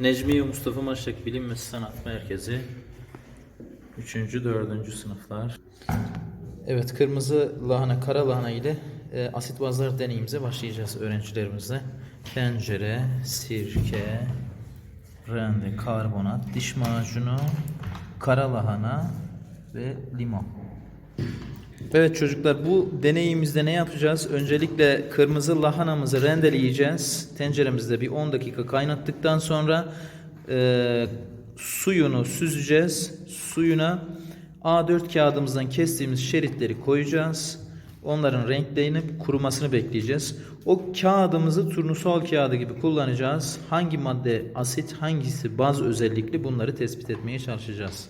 Necmiye Mustafa Maşak Bilim ve Sanat Merkezi 3. 4. sınıflar. Evet, kırmızı lahana, kara lahana ile e, asit bazlar deneyimize başlayacağız öğrencilerimizle. Tencere, sirke, rende, karbonat, diş macunu, kara lahana ve limon. Evet çocuklar bu deneyimizde ne yapacağız? Öncelikle kırmızı lahanamızı rendeleyeceğiz. Tenceremizde bir 10 dakika kaynattıktan sonra e, suyunu süzeceğiz. Suyuna A4 kağıdımızdan kestiğimiz şeritleri koyacağız. Onların renklenip kurumasını bekleyeceğiz. O kağıdımızı turnusol kağıdı gibi kullanacağız. Hangi madde asit, hangisi baz özellikli bunları tespit etmeye çalışacağız.